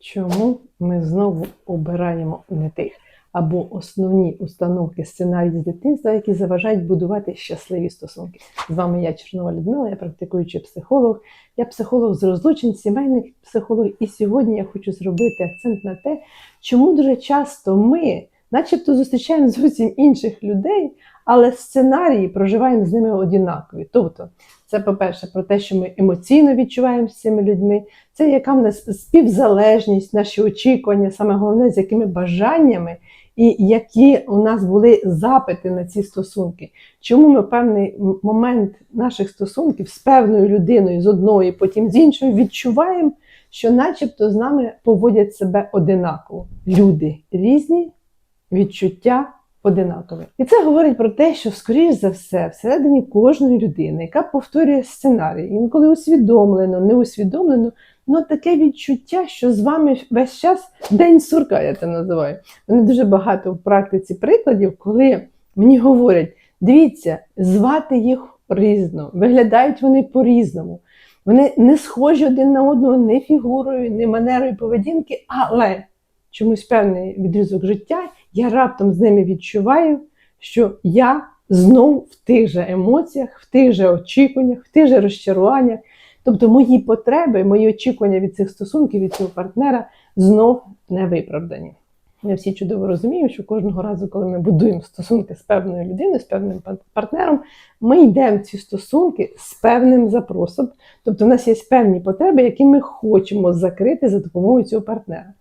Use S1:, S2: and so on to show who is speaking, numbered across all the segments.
S1: Чому ми знову обираємо не тих? Або основні установки сценарії з дитинства, які заважають будувати щасливі стосунки. З вами я Чернова Людмила, я практикуючий психолог. Я психолог з розлучень, сімейний психолог. І сьогодні я хочу зробити акцент на те, чому дуже часто ми, начебто, зустрічаємо зовсім інших людей, але сценарії проживаємо з ними однакові. Тобто, це, по-перше, про те, що ми емоційно відчуваємо з цими людьми, це яка в нас співзалежність, наші очікування, саме головне, з якими бажаннями і які у нас були запити на ці стосунки. Чому ми певний момент наших стосунків з певною людиною, з одної, потім з іншою, відчуваємо, що начебто з нами поводять себе одинаково. Люди різні, відчуття одинакові. І це говорить про те, що, скоріш за все, всередині кожної людини, яка повторює сценарій, інколи усвідомлено, не усвідомлено, ну таке відчуття, що з вами весь час день сурка, я це називаю. Мене дуже багато в практиці прикладів, коли мені говорять: дивіться, звати їх різно, виглядають вони по-різному. Вони не схожі один на одного ні фігурою, ні манерою поведінки, але чомусь певний відрізок життя я раптом з ними відчуваю, що я знов в тих же емоціях, в тих же очікуваннях, в тих же розчаруваннях. Тобто мої потреби, мої очікування від цих стосунків, від цього партнера знов не виправдані. Ми всі чудово розуміємо, що кожного разу, коли ми будуємо стосунки з певною людиною, з певним партнером, ми йдемо в ці стосунки з певним запросом. Тобто, в нас є певні потреби, які ми хочемо закрити за допомогою цього партнера.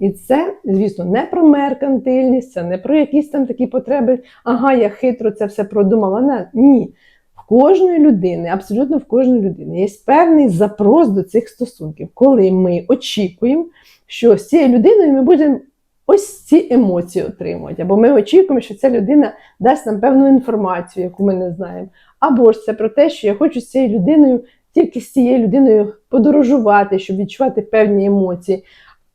S1: І це, звісно, не про меркантильність, це не про якісь там такі потреби. Ага, я хитро це все продумала. Ні. В кожної людини, абсолютно в кожної людини, є певний запрос до цих стосунків, коли ми очікуємо, що з цією людиною ми будемо ось ці емоції отримувати. Або ми очікуємо, що ця людина дасть нам певну інформацію, яку ми не знаємо. Або ж це про те, що я хочу з цією людиною, тільки з цією людиною подорожувати, щоб відчувати певні емоції.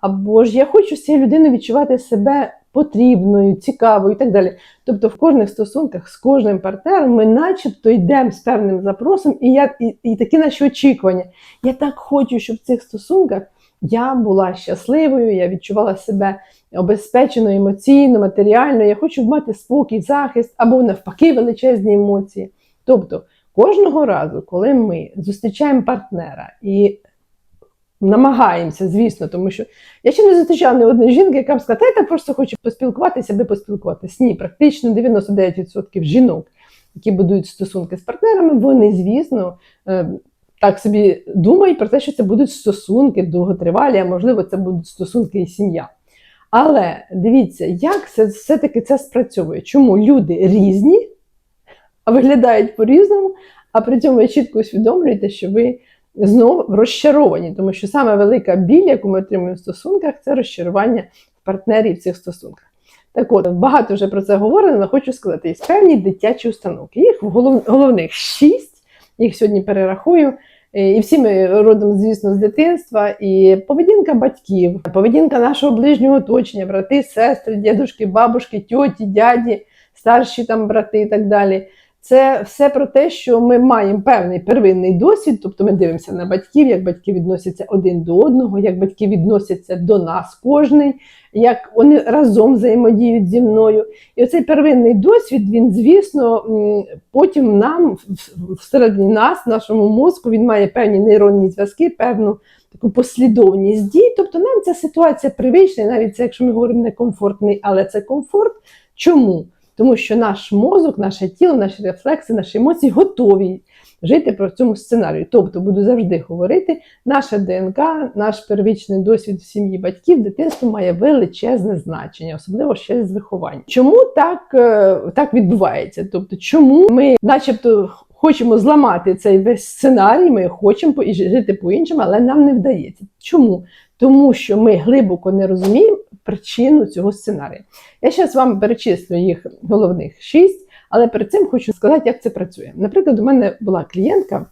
S1: Або ж я хочу цією людиною відчувати себе потрібною, цікавою і так далі. Тобто в кожних стосунках з кожним партнером ми начебто йдемо з певним запросом, і, я, і, і такі наші очікування. Я так хочу, щоб в цих стосунках я була щасливою, я відчувала себе обезпеченою емоційно, матеріально, я хочу мати спокій, захист або навпаки величезні емоції. Тобто кожного разу, коли ми зустрічаємо партнера і намагаємося, звісно, тому що я ще не зустрічала ні одної жінки, яка б сказала, «Та я просто хочу поспілкуватися, аби поспілкуватися. Ні, практично 99% жінок, які будують стосунки з партнерами, вони, звісно, е, так собі думають про те, що це будуть стосунки довготривалі, а можливо, це будуть стосунки і сім'я. Але дивіться, як це все-таки це спрацьовує. Чому люди різні, а виглядають по-різному, а при цьому ви чітко усвідомлюєте, що ви знову розчаровані, тому що саме велика біль, яку ми отримуємо в стосунках, це розчарування в партнері в цих стосунках. Так от, багато вже про це говорено, але хочу сказати, є певні дитячі установки. Їх голов, головних шість, їх сьогодні перерахую. Е, І всі ми родом, звісно, з дитинства, і поведінка батьків, поведінка нашого ближнього оточення, брати, сестри, дідушки, бабушки, тьоті, дяді, старші там брати і так далі. Це все про те, що ми маємо певний первинний досвід, тобто ми дивимося на батьків, як батьки відносяться один до одного, як батьки відносяться до нас кожний, як вони разом взаємодіють зі мною. І оцей первинний досвід, він, звісно, потім нам всередині нас, нашому мозку, він має певні нейронні зв'язки, певну таку послідовність дій. Тобто нам ця ситуація привична, навіть це, якщо ми говоримо некомфортний, але це комфорт. Чому? Тому що наш мозок, наше тіло, наші рефлекси, наші емоції готові жити по цьому сценарію. Тобто буду завжди говорити, наша ДНК, наш первічний досвід в сім'ї батьків, дитинство має величезне значення, особливо ще з виховання. Чому так, е, так відбувається? Тобто, чому ми, начебто, хочемо зламати цей весь сценарій, ми хочемо по- жити по-іншому, але нам не вдається. Чому? Тому що ми глибоко не розуміємо причину цього сценарію. Я зараз вам перечислю їх головних шість, але перед цим хочу сказати, як це працює. Наприклад, у мене була клієнтка,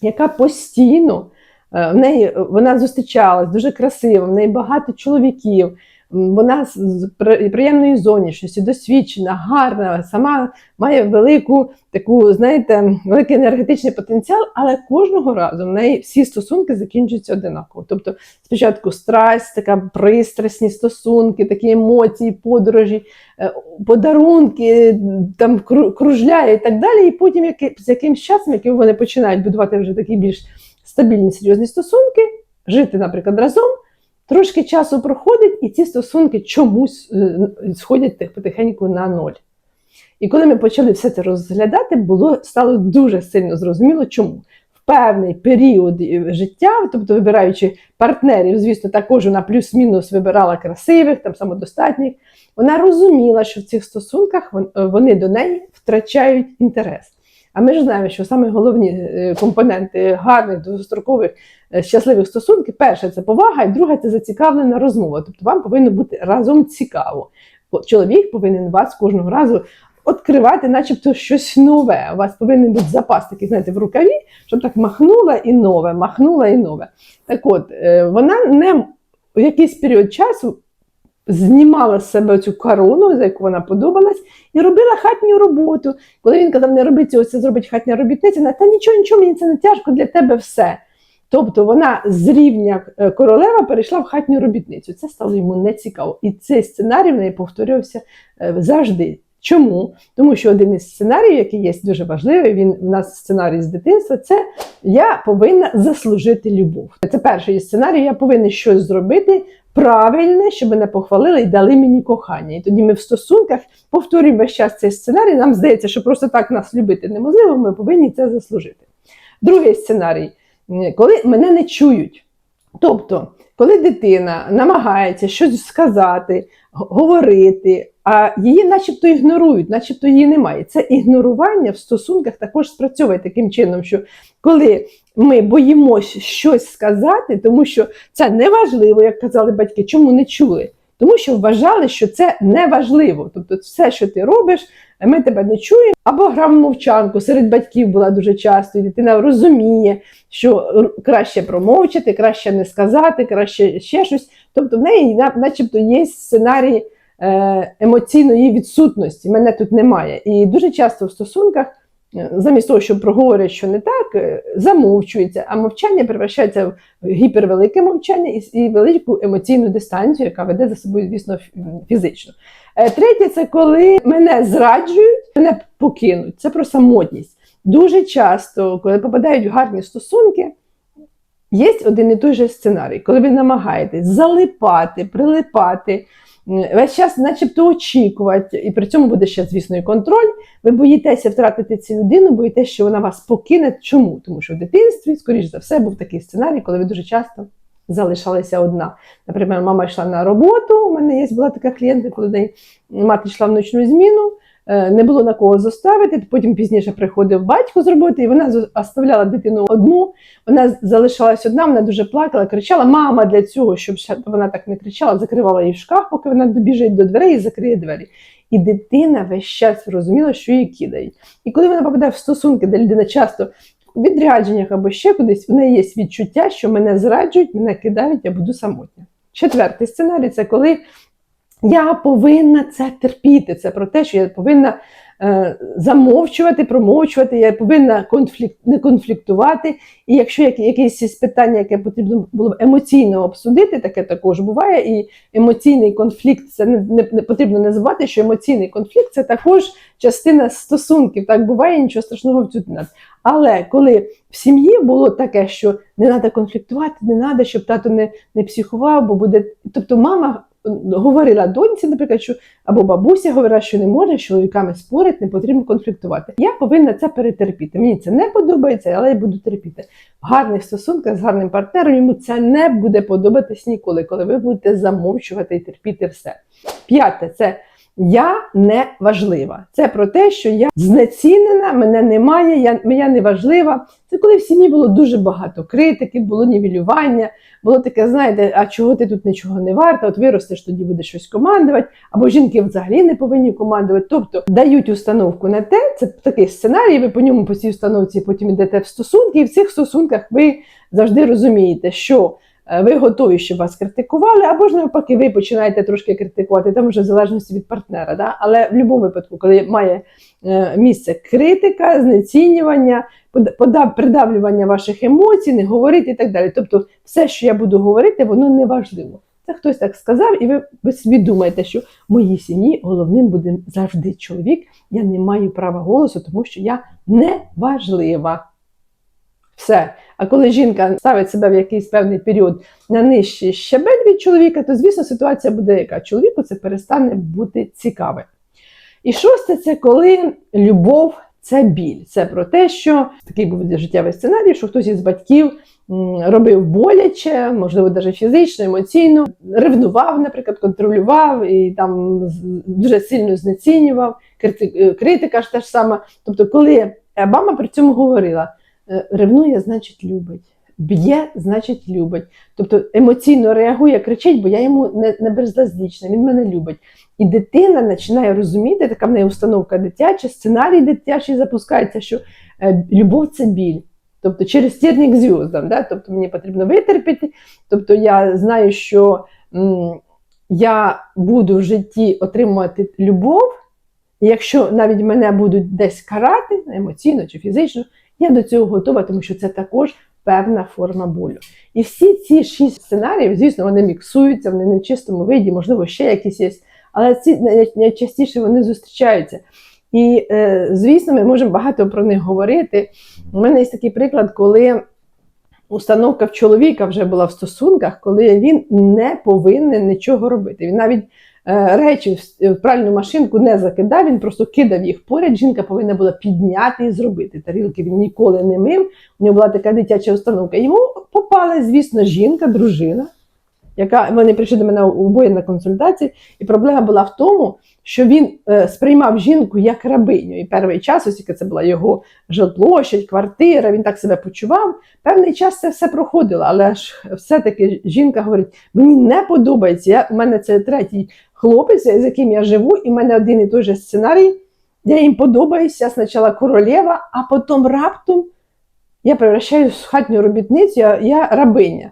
S1: яка постійно е, в неї вона зустрічалась дуже красиво, в неї багато чоловіків. Вона з- з при- приємної зовнішності, досвідчена, гарна, сама має велику таку, знаєте, великий енергетичний потенціал, але кожного разу в неї всі стосунки закінчуються одинаково. Тобто, спочатку страсть, така пристрасні стосунки, такі емоції, подорожі, е, подарунки, там кру- кружляє і так далі. І потім яки- з якимсь часом, яким вони починають будувати вже такі більш стабільні, серйозні стосунки, жити, наприклад, разом. Трошки часу проходить, і ці стосунки чомусь е, сходять потихеньку на ноль. І коли ми почали все це розглядати, було стало дуже сильно зрозуміло, чому в певний період е, життя, тобто вибираючи партнерів, звісно, також вона плюс-мінус вибирала красивих, там самодостатніх. Вона розуміла, що в цих стосунках е, вони до неї втрачають інтерес. А ми ж знаємо, що саме головні е, компоненти гарних довгострокових е, щасливих стосунків: перше це повага, і друге це зацікавлена розмова. Тобто вам повинно бути разом цікаво. Чоловік повинен вас кожного разу відкривати, начебто щось нове. У вас повинен бути запас такий, знаєте, в рукаві, щоб так махнула і нове, махнула і нове. Так от, е, вона не в якийсь період часу знімала з себе цю корону, за яку вона подобалась, і робила хатню роботу. Коли він казав, не роби цього, це зробить хатня робітниця, вона, та нічого, нічого, мені це не тяжко, для тебе все. Тобто вона з рівня е, королева перейшла в хатню робітницю. Це стало йому нецікаво. І цей сценарій в неї повторювався е, завжди. Чому? Тому що один із сценаріїв, який є дуже важливий, він у нас сценарій з дитинства, це я повинна заслужити любов. Це перший сценарій, я повинна щось зробити правильне, щоб мене похвалили і дали мені кохання. І тоді ми в стосунках повторюємо весь час цей сценарій. Нам здається, що просто так нас любити неможливо, ми повинні це заслужити. Другий сценарій, коли мене не чують. Тобто, коли дитина намагається щось сказати, говорити, а її начебто ігнорують, начебто її немає. Це ігнорування в стосунках також спрацьовує таким чином, що коли ми боїмося щось сказати, тому що це неважливо, як казали батьки, чому не чули? Тому що вважали, що це неважливо. Тобто, все, що ти робиш, ми тебе не чуємо. Або гра в мовчанку серед батьків була дуже часто, і дитина розуміє, що краще промовчати, краще не сказати, краще ще щось. Тобто в неї начебто є сценарій е, емоційної відсутності. Мене тут немає. І дуже часто в стосунках, е, замість того, щоб проговорять, що не так, е, замовчується, а мовчання превращається в гіпервелике мовчання і, велику емоційну дистанцію, яка веде за собою, звісно, фізично. Е, Третє, це коли мене зраджують, мене покинуть. Це про самотність. Дуже часто, коли попадають в гарні стосунки, є один і той же сценарій, коли ви намагаєтесь залипати, прилипати, весь час, начебто, очікувати, і при цьому буде ще, звісно, і контроль. Ви боїтеся втратити цю людину, боїтеся, що вона вас покине. Чому? Тому що в дитинстві, скоріш за все, був такий сценарій, коли ви дуже часто залишалися одна. Наприклад, мама йшла на роботу. У мене є була така клієнтка, коли мати йшла в ночну зміну. Е, Не було на кого заставити. Потім пізніше приходив батько з роботи, і вона оставляла дитину одну. Вона залишалась одна, вона дуже плакала, кричала. Мама для цього, щоб вона так не кричала, закривала її в шкаф, поки вона добіжить до дверей і закриє двері. І дитина весь час розуміла, що її кидають. І коли вона попадає в стосунки, де людина часто в відрядженнях або ще кудись, в неї є відчуття, що мене зраджують, мене кидають, я буду самотня. Четвертий сценарій це коли я повинна це терпіти. Це про те, що я повинна е, замовчувати, промовчувати, я повинна конфлікт, не конфліктувати. І якщо як, якесь питання, яке потрібно було б емоційно обсудити, таке також буває. І емоційний конфлікт це не, не, не потрібно не забувати, що емоційний конфлікт це також частина стосунків. Так буває, нічого страшного в цю надо. Але коли в сім'ї було таке, що не треба конфліктувати, не треба, щоб тато не, не психував, бо буде. Тобто мама говорила доньці, наприклад, що або бабуся говорила, що не може з чоловіками спорити, не потрібно конфліктувати. Я повинна це перетерпіти. Мені це не подобається, але я буду терпіти. В гарних стосунках з гарним партнером йому це не буде подобатись ніколи, коли ви будете замовчувати і терпіти все. П'яте це. Я не важлива. Це про те, що я знецінена, мене немає, я, я не важлива. Це коли в сім'ї було дуже багато критики, було нівелювання, було таке, знаєте, а чого ти тут нічого не варта, от виростеш, тоді будеш щось командувати, або жінки взагалі не повинні командувати. Тобто дають установку на те, це такий сценарій, ви по ньому по цій установці потім йдете в стосунки, і в цих стосунках ви завжди розумієте, що ви готові, щоб вас критикували, або ж навпаки, ви починаєте трошки критикувати, там вже в залежності від партнера. Да? Але в будь-якому випадку, коли має е, місце критика, знецінювання, придавлювання ваших емоцій, не говорити і так далі. Тобто, все, що я буду говорити, воно не важливо. Це хтось так сказав, і ви, ви собі думаєте, що в моїй сім'ї головним буде завжди чоловік. Я не маю права голосу, тому що я не важлива. Все. А коли жінка ставить себе в якийсь певний період на нижчий щабель від чоловіка, то звісно ситуація буде яка? Чоловіку це перестане бути цікаве. І шосте це коли любов це біль. Це про те, що такий був життєвий сценарій, що хтось із батьків робив боляче, можливо, навіть фізично, емоційно, ревнував, наприклад, контролював і там дуже сильно знецінював. Е, Критика ж теж сама. Тобто, коли Обама при цьому говорила, ревнує, значить любить. Б'є, значить любить. Тобто емоційно реагує, кричить, бо я йому не, не беззаздічна, він мене любить. І дитина починає розуміти, така в неї установка дитяча, сценарій дитячий запускається, що е, любов це біль. Тобто через терник зв'яздам, да? тобто мені потрібно витерпіти. Тобто я знаю, що м, я буду в житті отримувати любов, і якщо навіть мене будуть десь карати емоційно чи фізично, я до цього готова, тому що це також певна форма болю. І всі ці шість сценаріїв, звісно, вони міксуються, вони не в чистому виді, можливо, ще якісь є, але ці найчастіше вони зустрічаються. І, е, звісно, ми можемо багато про них говорити. У мене є такий приклад, коли установка в чоловіка вже була в стосунках, коли він не повинен нічого робити. Він навіть речі в- в пральну машинку не закидав, він просто кидав їх поряд. Жінка повинна була підняти і зробити. Тарілки він ніколи не мив. У нього була така дитяча установка. Йому попала, звісно, жінка, дружина, яка вони прийшли до мене обоє на консультації, і проблема була в тому, що він е, сприймав жінку як рабиню. І перший час, оскільки це була його жилплощадь, квартира, він так себе почував. Певний час це все проходило, але ж все-таки жінка говорить: мені не подобається. Я, у мене це третій хлопець, з яким я живу, і в мене один і той же сценарій. Я їм подобаюся, я спочатку королева, а потім раптом я превращаюсь в хатню робітницю, я, я рабиня.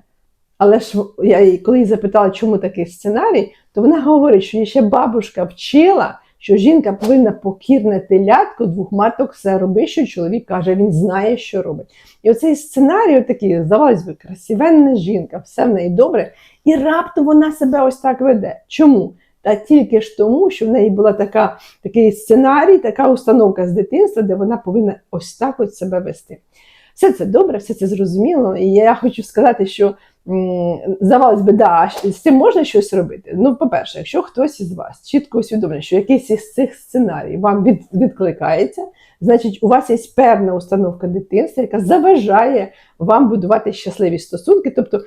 S1: Але ж я їй, коли її запитала, чому такий сценарій, то вона говорить, що її ще бабушка вчила, що жінка повинна покірне телятко двох маток все робить, що чоловік каже, він знає, що робить. І оцей сценарій, такий, здавалось би, красивенна жінка, все в неї добре, і раптом вона себе ось так веде. Чому? Та тільки ж тому, що в неї була така, такий сценарій, така установка з дитинства, де вона повинна ось так от себе вести. Все це добре, все це зрозуміло. І я хочу сказати, що здавалось би, да, з цим можна щось робити. Ну, по-перше, якщо хтось із вас чітко усвідомлює, що якийсь із цих сценаріїв вам від, відкликається, значить, у вас є певна установка дитинства, яка заважає вам будувати щасливі стосунки. Тобто,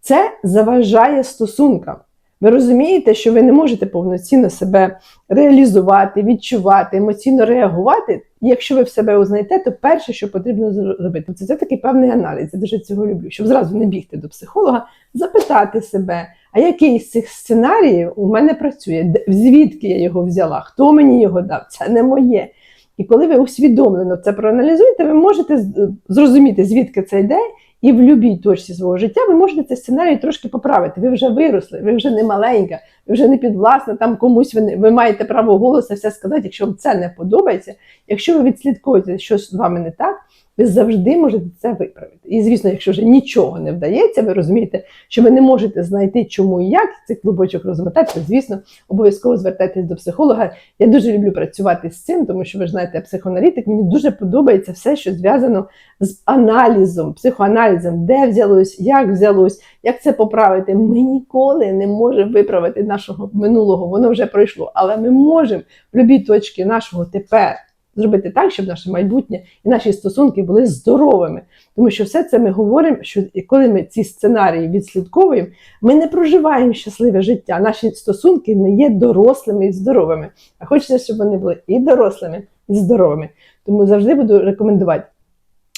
S1: це заважає стосункам. Ви розумієте, що ви не можете повноцінно себе реалізувати, відчувати, емоційно реагувати. Якщо ви в себе узнаєте, то перше, що потрібно зробити, це, це такий певний аналіз. Я дуже цього люблю, щоб зразу не бігти до психолога, запитати себе, а який з цих сценаріїв у мене працює, звідки я його взяла, хто мені його дав, це не моє. І коли ви усвідомлено це проаналізуєте, ви можете зрозуміти, звідки це йде, і в будь-якій точці свого життя ви можете цей сценарій трошки поправити. Ви вже виросли, ви вже не маленька, ви вже не підвласна там комусь. Ви, ви маєте право голосу все сказати, якщо вам це не подобається. Якщо ви відслідкуєте, що з вами не так, ви завжди можете це виправити. І звісно, якщо вже нічого не вдається, ви розумієте, що ви не можете знайти, чому і як цей клубочок розмотати, то, звісно, обов'язково звертайтесь до психолога. Я дуже люблю працювати з цим, тому що ви ж знаєте, я психоаналітик. Мені дуже подобається все, що зв'язано з аналізом, психоаналізом, де взялось, як взялось, як це поправити. Ми ніколи не можемо виправити нашого минулого, воно вже пройшло. Але ми можемо в будь-якій точці нашого тепер зробити так, щоб наше майбутнє і наші стосунки були здоровими. Тому що все це ми говоримо, що коли ми ці сценарії відслідковуємо, ми не проживаємо щасливе життя. Наші стосунки не є дорослими і здоровими. А хочеться, щоб вони були і дорослими, і здоровими. Тому завжди буду рекомендувати.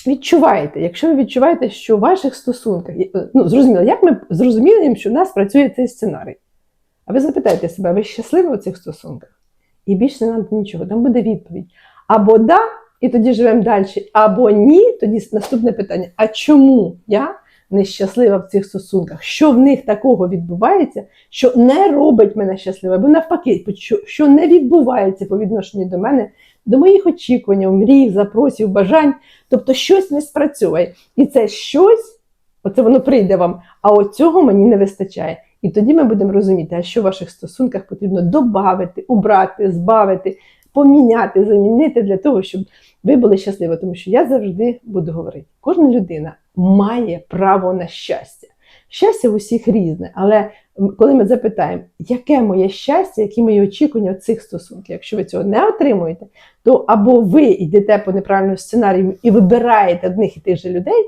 S1: Відчуваєте, якщо ви відчуваєте, що в ваших стосунках, ну зрозуміло, як ми зрозуміємо, що в нас працює цей сценарій. А ви запитаєте себе, ви щасливі у цих стосунках? І більше не треба нічого, там буде відповідь. Або да, і тоді живемо далі, або ні, тоді наступне питання: а чому я нещаслива в цих стосунках, що в них такого відбувається, що не робить мене щасливою, або навпаки, що- не відбувається по відношенню до мене, до моїх очікувань, мрій, запросів, бажань. Тобто щось не спрацьовує. І це щось, оце воно прийде вам, а от цього мені не вистачає. І тоді ми будемо розуміти, а що в ваших стосунках потрібно додати, убрати, збавити, поміняти, замінити для того, щоб ви були щасливі. Тому що я завжди буду говорити: кожна людина має право на щастя. Щастя в усіх різне, але коли ми запитаємо, яке моє щастя, які мої очікування від цих стосунків, якщо ви цього не отримуєте, то або ви йдете по неправильному сценарію і вибираєте одних і тих же людей.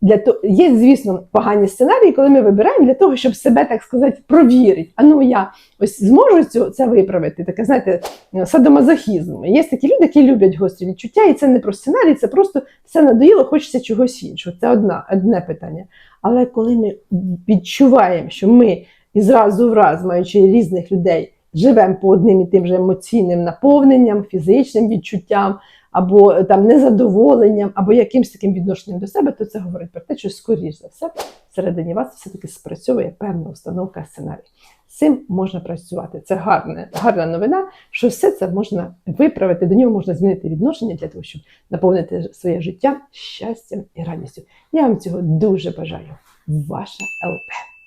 S1: Для того є, звісно, погані сценарії, коли ми вибираємо для того, щоб себе, так сказати, провірити. А ну я ось зможу цю, це виправити. Таке, знаєте, садомазохізм. Є такі люди, які люблять гострі відчуття, і це не про сценарій, це просто все надоїло, хочеться чогось іншого. Це одна, одне питання. Але коли ми відчуваємо, що ми із разу в раз, маючи різних людей, живемо по одним і тим же емоційним наповненням, фізичним відчуттям, або там незадоволенням, або якимось таким відношенням до себе, то це говорить про те, що скоріш за все всередині вас все-таки спрацьовує певна установка сценарію. З цим можна працювати. Це гарна, гарна новина, що все це можна виправити, до нього можна змінити відношення для того, щоб наповнити своє життя щастям і радістю. Я вам цього дуже бажаю. Ваша ЛП.